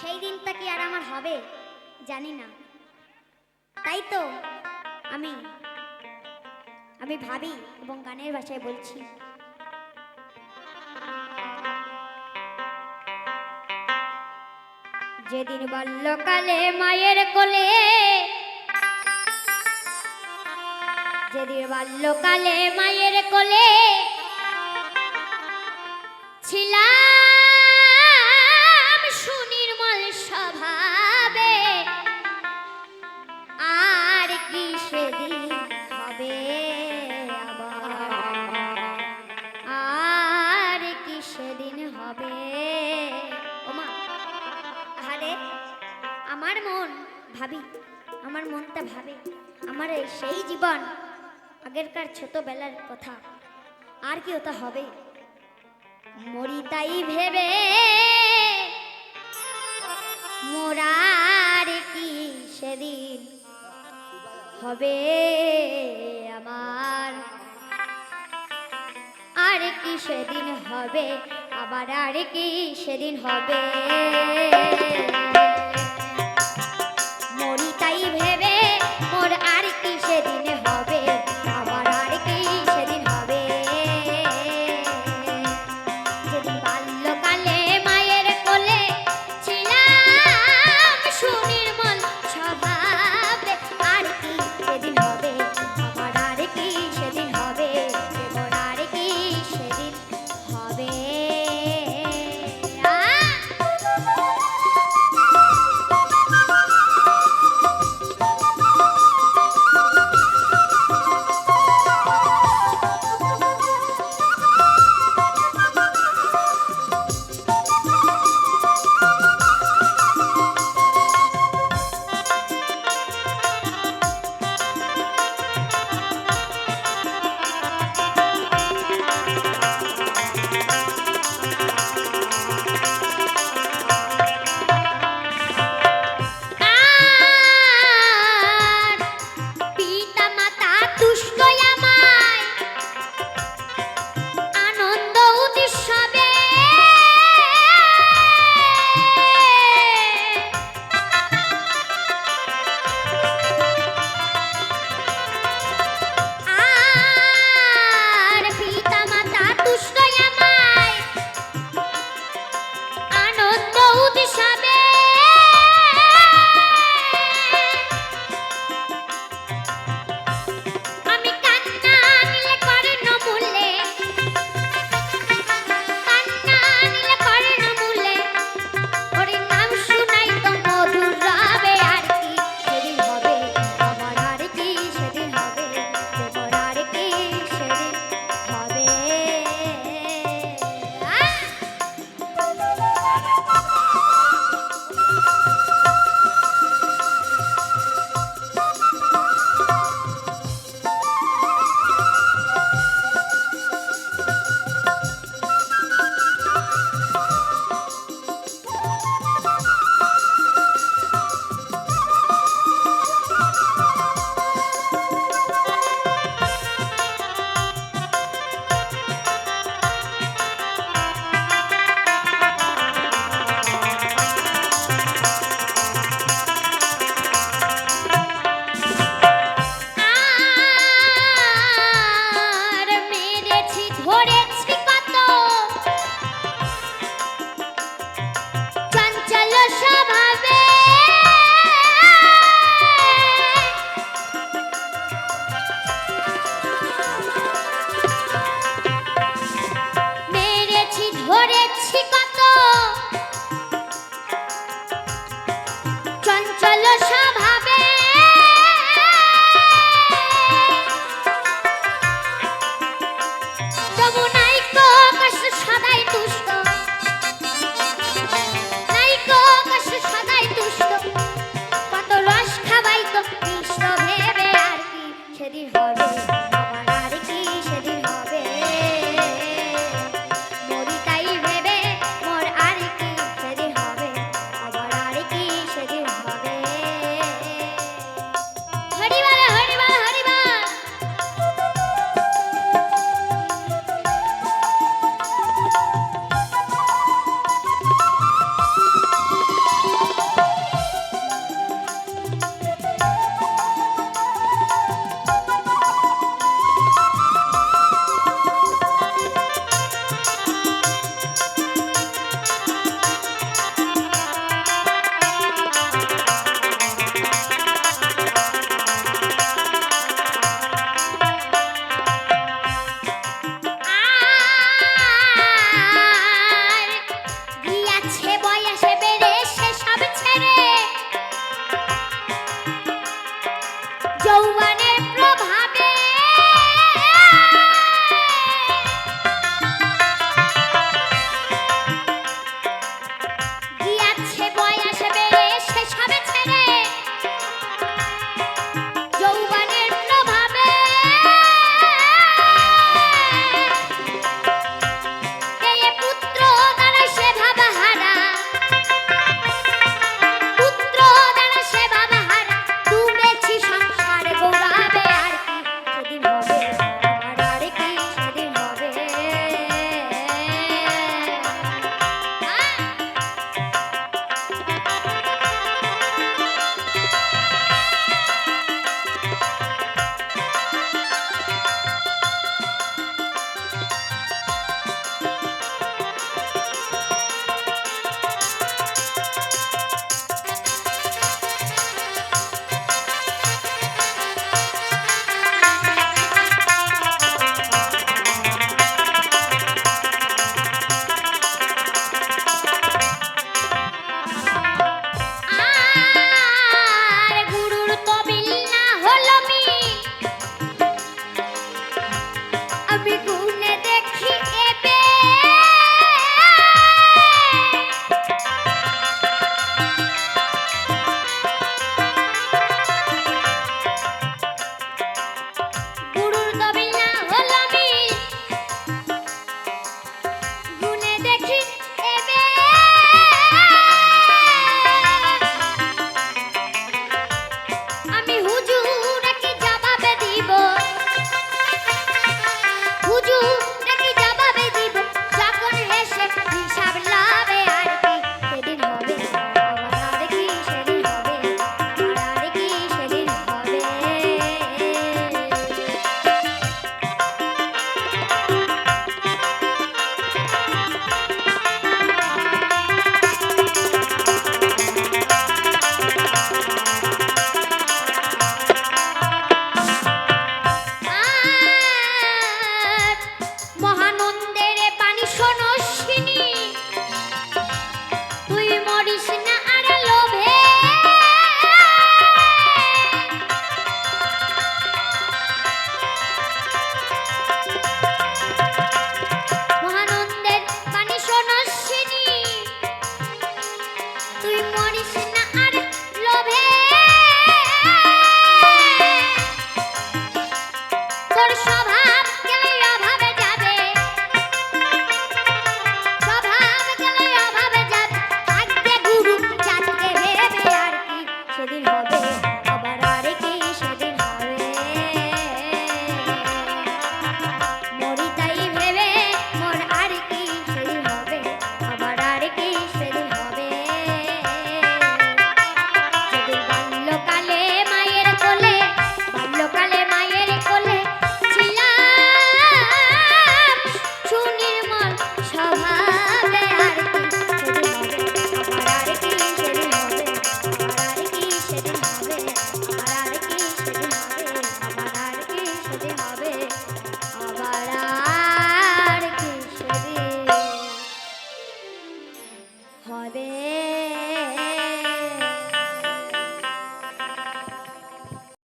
সেই দিনটা কি আর আমার হবে? জানি না। তাই তো আমি আমি ভাবি এবং গানের ভাষায় বলছি। যেদিন বাল্যকালে মায়ের কোলে, যেদিন বাল্যকালে মায়ের কোলে ছিলাম আগেরকার ছোটবেলার কথা। আর কি ওটা হবে? মরি তাই ভেবে মোরার কি সেদিন হবে আমার? আর কি সেদিন হবে? আবার আর কি সেদিন হবে? so